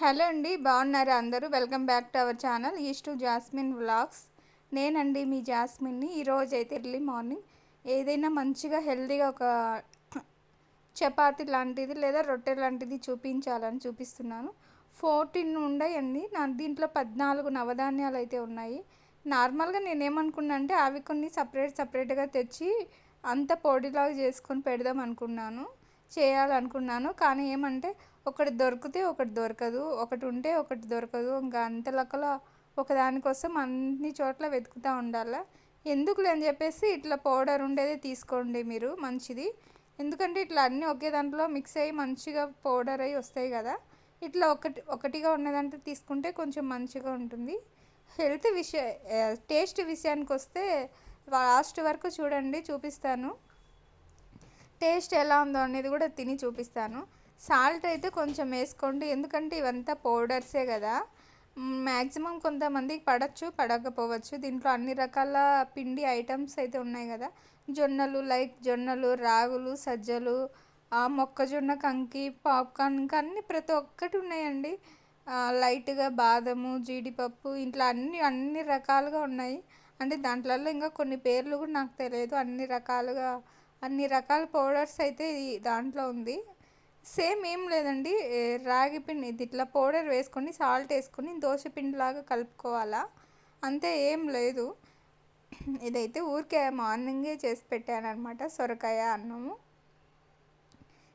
Hello అండి బాగున్నారా అందరూ? Welcome back to our channel is to Jasmine vlogs. నేనండి మీ జాస్మిన్ని. ఈరోజు అయితే ఎర్లీ మార్నింగ్. ఏదైనా మంచిగా హెల్తీగా ఒక చపాతి లాంటిది లేదా రొట్టె లాంటిది చూపించాలని చూపిస్తున్నాను. ఫోర్టీన్ ఉన్నాయండి నా దీంట్లో పద్నాలుగు నవధాన్యాలు అయితే ఉన్నాయి. నార్మల్గా నేనేమనుకున్నా అంటే అవి కొన్ని సపరేట్ సపరేట్గా తెచ్చి అంత పొడిలాగా చేసుకొని పెడదాం అనుకున్నాను. చేయాలనుకున్నాను. కానీ ఏమంటే ఒకటి దొరికితే ఒకటి దొరకదు ఒకటి ఉంటే ఒకటి దొరకదు. ఇంకా అంత లెక్కలో ఒకదానికోసం అన్ని చోట్ల వెతుకుతూ ఉండాలి? ఎందుకు అని చెప్పేసి ఇట్లా పౌడర్ ఉండేది తీసుకోండి మీరు మంచిది. ఎందుకంటే ఇట్లా అన్నీ ఒకే దాంట్లో మిక్స్ అయ్యి మంచిగా పౌడర్ అయ్యి వస్తాయి కదా. ఇట్లా ఒకటి ఒకటిగా ఉన్నదంటే తీసుకుంటే కొంచెం మంచిగా ఉంటుంది. హెల్త్ విషయ టేస్ట్ విషయానికి వస్తే లాస్ట్ వరకు చూడండి చూపిస్తాను. టేస్ట్ ఎలా ఉందో అనేది కూడా తిని చూపిస్తాను. సాల్ట్ అయితే కొంచెం వేసుకోండి. ఎందుకంటే ఇవంతా పౌడర్సే కదా. మ్యాక్సిమం కొంతమందికి పడచ్చు పడకపోవచ్చు. దీంట్లో అన్ని రకాల పిండి ఐటమ్స్ అయితే ఉన్నాయి కదా. జొన్నలు లైక్ జొన్నలు రాగులు సజ్జలు మొక్కజొన్న కంకి పాప్కార్న్ ఇంకా అన్ని ప్రతి ఒక్కటి ఉన్నాయండి. లైట్గా బాదము జీడిపప్పు ఇట్లా అన్ని అన్ని రకాలుగా ఉన్నాయి. అంటే దాంట్లలో ఇంకా కొన్ని పేర్లు కూడా నాకు తెలియదు. అన్ని రకాలుగా అన్ని రకాల పౌడర్స్ అయితే దాంట్లో ఉంది. సేమ్ ఏం లేదండి. రాగి పిండి ఇది ఇట్లా పౌడర్ వేసుకొని సాల్ట్ వేసుకొని దోశ పిండిలాగా కలుపుకోవాలా? అంతే ఏం లేదు. ఇదైతే ఊరికే మార్నింగే చేసి పెట్టాను అనమాట సొరకాయ అన్నము.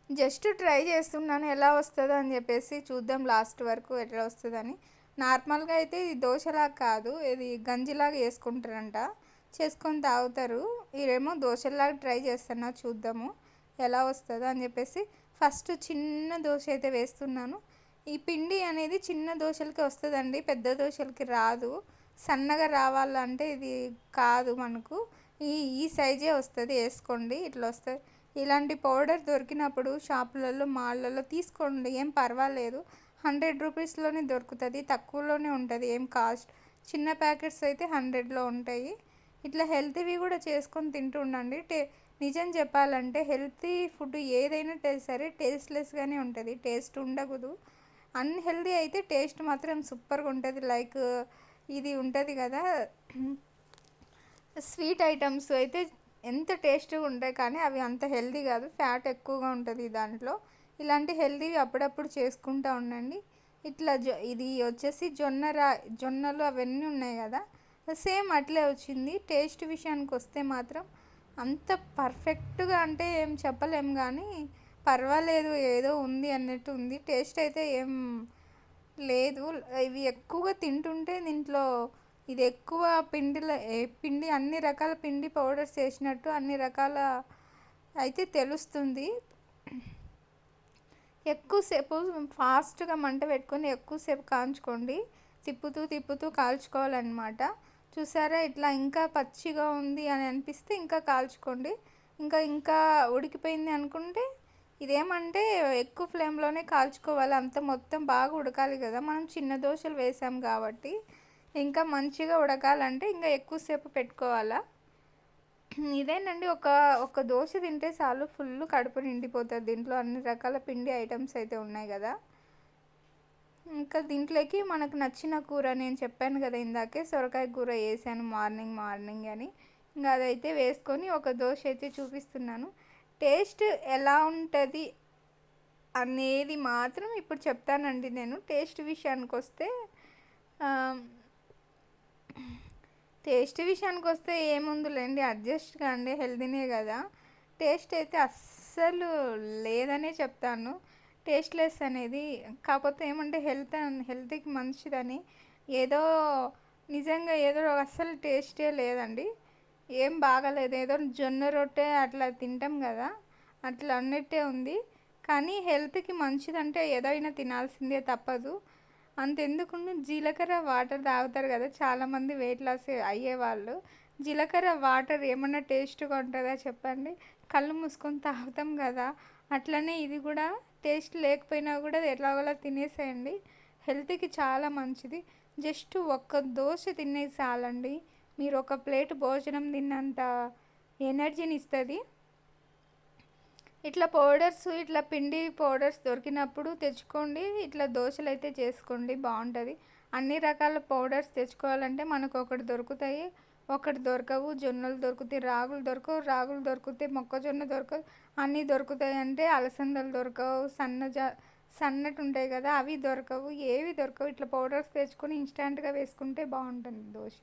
జస్ట్ ట్రై చేస్తున్నాను ఎలా వస్తుందో అని చెప్పేసి చూద్దాం లాస్ట్ వరకు ఎట్లా వస్తుందని. నార్మల్గా అయితే ఇది దోశలాగా కాదు ఇది గంజిలాగా వేసుకుంటారంట. చేసుకొని తాగుతారు. ఇదేమో దోశలాగా ట్రై చేస్తున్నా చూద్దాము ఎలా వస్తుందో అని చెప్పేసి ఫస్ట్ చిన్న దోశ అయితే వేస్తున్నాను. ఈ పిండి అనేది చిన్న దోశలకి వస్తుందండి పెద్ద దోశలకి రాదు. సన్నగా రావాలంటే ఇది కాదు మనకు. ఈ ఈ సైజే వస్తుంది వేసుకోండి ఇట్లా వస్తుంది. ఇలాంటి పౌడర్ దొరికినప్పుడు షాపులలో మాళ్ళల్లో తీసుకోండి ఏం పర్వాలేదు. హండ్రెడ్ రూపీస్లోనే దొరుకుతుంది తక్కువలోనే ఉంటుంది ఏం కాస్ట్. చిన్న ప్యాకెట్స్ అయితే హండ్రెడ్లో ఉంటాయి. ఇట్లా హెల్తీవి కూడా చేసుకొని తింటూ ఉండండి టే నిజం చెప్పాలంటే హెల్తీ ఫుడ్ ఏదైనా సరే టేస్ట్లెస్గానే ఉంటుంది. టేస్ట్ ఉండకూడదు. అన్హెల్దీ అయితే టేస్ట్ మాత్రం సూపర్గా ఉంటుంది. లైక్ ఇది ఉంటుంది కదా స్వీట్ ఐటమ్స్ అయితే ఎంత టేస్ట్గా ఉంటాయి కానీ అవి అంత హెల్దీ కాదు. ఫ్యాట్ ఎక్కువగా ఉంటుంది దాంట్లో. ఇలాంటి హెల్దీవి అప్పుడప్పుడు చేసుకుంటూ ఉండండి. ఇట్లా జొ ఇది వచ్చేసి జొన్న రా జొన్నలు అవన్నీ ఉన్నాయి కదా సేమ్ అట్లే వచ్చింది. టేస్ట్ విషయానికి వస్తే మాత్రం అంత పర్ఫెక్ట్గా అంటే ఏం చెప్పలేం కానీ పర్వాలేదు ఏదో ఉంది అన్నట్టు ఉంది. టేస్ట్ అయితే ఏం లేదు. ఇవి ఎక్కువగా తింటుంటే దీంట్లో ఇది ఎక్కువ పిండిలో పిండి అన్ని రకాల పిండి పౌడర్స్ వేసినట్టు అన్ని రకాల అయితే తెలుస్తుంది. ఎక్కువసేపు ఫాస్ట్గా మంట పెట్టుకొని ఎక్కువసేపు కాల్చుకోండి తిప్పుతూ తిప్పుతూ కాల్చుకోవాలన్నమాట. చూసారా? ఇట్లా ఇంకా పచ్చిగా ఉంది అని అనిపిస్తే ఇంకా కాల్చుకోండి. ఇంకా ఇంకా ఉడికిపోయింది అనుకుంటే ఇదేమంటే ఎక్కువ ఫ్లేమ్లోనే కాల్చుకోవాలి. అంత మొత్తం బాగా ఉడకాలి కదా. మనం చిన్న దోశలు వేసాం కాబట్టి ఇంకా మంచిగా ఉడకాలంటే ఇంకా ఎక్కువసేపు పెట్టుకోవాలా? ఇదేనండి ఒక ఒక దోశ తింటే చాలు ఫుల్ కడుపు నిండిపోతుంది. దీంట్లో అన్ని రకాల పిండి ఐటమ్స్ అయితే ఉన్నాయి కదా. ఇంకా దీంట్లోకి మనకు నచ్చిన కూర నేను చెప్పాను కదా ఇందాకే సొరకాయ కూర వేసాను మార్నింగ్ మార్నింగ్ అని. ఇంకా అదైతే వేసుకొని ఒక దోశ అయితే చూపిస్తున్నాను. టేస్ట్ ఎలా ఉంటుంది అనేది మాత్రం ఇప్పుడు చెప్తానండి నేను. టేస్ట్ విషయానికి వస్తే టేస్ట్ విషయానికి వస్తే ఏముందులేండి అడ్జస్ట్ కండి హెల్దీనే కదా. టేస్ట్ అయితే అస్సలు లేదనే చెప్తాను. టేస్ట్లెస్ అనేది కాకపోతే ఏమంటే హెల్త్ హెల్త్కి మంచిదని. ఏదో నిజంగా ఏదో అస్సలు టేస్టే లేదండి. ఏం బాగాలేదు. ఏదో జొన్న రొట్టె అట్లా తింటాం కదా. అట్లా అన్నట్టే ఉంది. కానీ హెల్త్కి మంచిదంటే ఏదైనా తినాల్సిందే తప్పదు. అంతెందుకు జీలకర్ర వాటర్ తాగుతారు కదా చాలామంది వెయిట్ లాస్ అయ్యేవాళ్ళు. జీలకర్ర వాటర్ ఏమన్నా టేస్ట్గా ఉంటుందా చెప్పండి? కళ్ళు మూసుకొని తాగుతాం కదా అట్లనే ఇది కూడా టేస్ట్ లేకపోయినా కూడా ఎలాగోలా తినేసేయండి. హెల్త్కి చాలా మంచిది. జస్ట్ ఒక్క దోశ తినే చాలండి. మీరు ఒక ప్లేట్ భోజనం తిన్నంత ఎనర్జీని ఇస్తుంది. ఇట్లా పౌడర్స్ ఇట్లా పిండి పౌడర్స్ దొరికినప్పుడు తెచ్చుకోండి. ఇట్లా దోశలు అయితే చేసుకోండి బాగుంటుంది. అన్ని రకాల పౌడర్స్ తెచ్చుకోవాలంటే మనకు ఒకటి దొరుకుతాయి. ఒకటి దొరకవు జొన్నలు దొరుకుతాయి రాగులు దొరకవు రాగులు దొరుకుతాయి మొక్కజొన్న దొరకవు అన్నీ దొరుకుతాయి అంటే అలసందలు దొరకవు సన్నజా సన్నటి ఉంటాయి కదా అవి దొరకవు ఏవి దొరకవు ఇట్లా పౌడర్స్ తెచ్చుకొని ఇన్స్టాంట్గా వేసుకుంటే బాగుంటుంది దోశ.